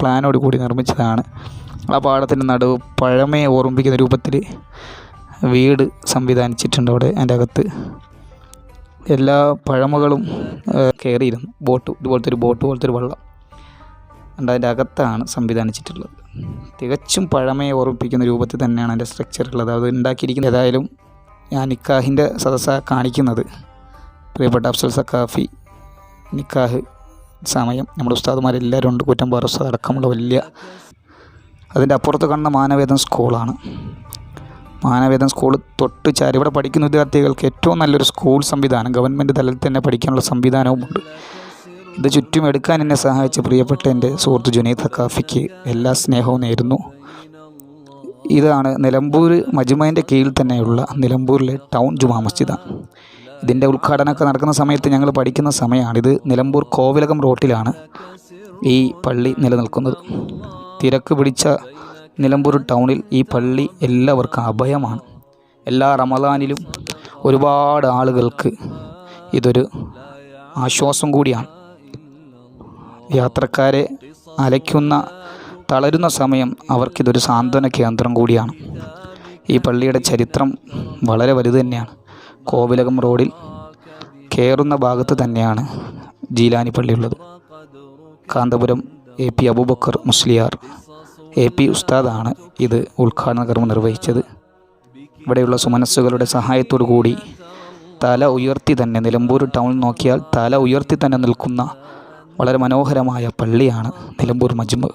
പ്ലാനോട് കൂടി നിർമ്മിച്ചതാണ്. ആ പാടത്തിന്റെ നടുവ് പഴമയെ ഓർമ്മിപ്പിക്കുന്ന രൂപത്തിൽ വീട് സംവിധാനിച്ചിട്ടുണ്ട് അവിടെ അതിന്റെ അകത്ത്. എല്ലാ പഴമകളും കയറിയിരുന്നു ബോട്ട് ഇതുപോലത്തെ ഒരു ബോട്ട് പോലത്തെ ഒരു വള്ളം. ഉണ്ട് അതിന്റെ അകത്താണ് സംവിധാനിച്ചിട്ടുള്ളത്. തികച്ചും പഴമയെ ഓർമ്മിപ്പിക്കുന്ന രൂപത്തിൽ തന്നെയാണ് അതിന്റെ സ്ട്രക്ചർ ഉള്ളത്. അത് ഉണ്ടാക്കിയിരിക്കുന്നത് ഏതായാലും ഞാൻ നിക്കാഹിന്റെ സദസ്സ കാണിക്കുന്നത്. പ്രിയപ്പെട്ട അഫ്സൽ സക്കാഫി നിക്കാഹ് സമയം. നമ്മുടെ ഉസ്താദുമാരെല്ലാവരും ഉണ്ട്. കൂറ്റമ്പാറ ഉസ്താദ് അടക്കമുള്ള വലിയ അതിന്റെ അപ്പുറത്ത് കാണുന്ന മാനവേദം സ്കൂളാണ് മാനവേദം സ്കൂൾ തൊട്ട് ചാരി. ഇവിടെ പഠിക്കുന്ന വിദ്യാർത്ഥികൾക്ക് ഏറ്റവും നല്ലൊരു സ്കൂൾ സംവിധാനം ഗവൺമെന്റ് തലത്തിൽ തന്നെ പഠിക്കാനുള്ള സംവിധാനവുമുണ്ട് ഇത് ചുറ്റും എടുക്കാൻ എന്നെ സഹായിച്ച പ്രിയപ്പെട്ട എന്റെ സുഹൃത്ത് ജുനൈദ് ഹക്കാഫിക്ക് എല്ലാ സ്നേഹവും നേരുന്നു. ഇതാണ് നിലമ്പൂർ മജുമൈന്റെ കീഴിൽ തന്നെയുള്ള നിലമ്പൂരിലെ ടൗൺ ജുമാ മസ്ജിദാണ്. ഇതിന്റെ ഉദ്ഘാടനമൊക്കെ നടക്കുന്ന സമയത്ത് ഞങ്ങൾ പഠിക്കുന്ന സമയമാണ്. ഇത് നിലമ്പൂർ കോവിലകം റോട്ടിലാണ് ഈ പള്ളി നിലനിൽക്കുന്നത്. തിരക്ക് പിടിച്ച നിലമ്പൂർ ടൗണിൽ ഈ പള്ളി എല്ലാവർക്കും അഭയമാണ്. എല്ലാ റമദാനിലും ഒരുപാട് ആളുകൾക്ക് ഇതൊരു ആശ്വാസം കൂടിയാണ്. യാത്രക്കാരെ അലയ്ക്കുന്ന തളരുന്ന സമയം അവർക്കിതൊരു സാന്ത്വന കേന്ദ്രം കൂടിയാണ്. ഈ പള്ളിയുടെ ചരിത്രം വളരെ വലുത് തന്നെയാണ്. കോവിലകം റോഡിൽ കയറുന്ന ഭാഗത്ത് തന്നെയാണ് Jeelani പള്ളിയുള്ളത് Kanthapuram A P Aboobacker Musliyar A P ഉസ്താദാണ് ഇത് ഉദ്ഘാടന കർമ്മം നിർവഹിച്ചത്. ഇവിടെയുള്ള സുമനസ്സുകളുടെ സഹായത്തോടു കൂടി തല ഉയർത്തി തന്നെ നിലമ്പൂർ ടൗൺ നോക്കിയാൽ തല ഉയർത്തി തന്നെ നിൽക്കുന്ന വളരെ മനോഹരമായ പള്ളിയാണ് നിലമ്പൂർ മജ്മ.